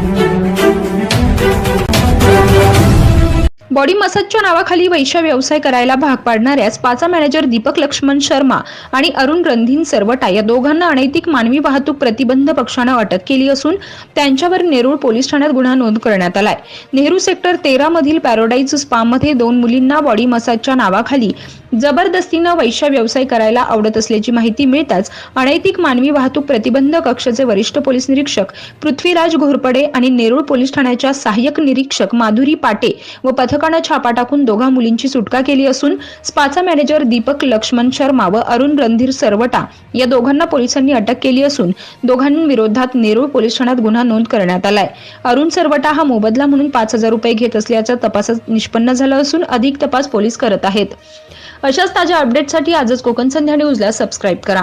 Thank you. Body मसाजच्या नावाखाली वैश्य व्यवसाय करायला भाग पाडणाऱ्या स्पाचा मॅनेजर दीपक लक्ष्मण शर्मा आणि अरुण रणधीन सरवटा या दोघांना अनैतिक मानवी वाहतूक प्रतिबंध पक्षानं अटक केली असून त्यांच्यावर नेरूळ पोलीस ठाण्यात गुन्हा नोंद करण्यात आलाय. नेहरू सेक्टर तेरा मधील पॅरोडाईज स्पामध्ये दोन मुलींना बॉडी मसाजच्या नावाखाली जबरदस्तीनं वैश्य व्यवसाय करायला आवडत असल्याची माहिती मिळताच अनैतिक मानवी वाहतूक प्रतिबंध कक्षाचे वरिष्ठ पोलीस निरीक्षक पृथ्वीराज घोरपडे आणि नेरूळ पोलीस ठाण्याच्या सहाय्यक निरीक्षक माधुरी पाटे व पथकानं छापा टाकून दोघा मुलींची सुटका केली असून स्पाचा मॅनेजर दीपक लक्ष्मण शर्मा व अरुण रणधीर सरवटा या दोघांना पोलिसांनी अटक केली असून दोघांविरोधात नेरूळ पोलीस ठाण्यात गुन्हा नोंद करण्यात आलाय. अरुण सरवटा हा मोबदला म्हणून पाच हजार रुपये घेत असल्याचा तपासात निष्पन्न झालं असून अधिक तपास पोलीस करत आहेत. अशाच ताज्या अपडेटसाठी आजच कोकण संध्या न्यूजला सबस्क्राईब करा.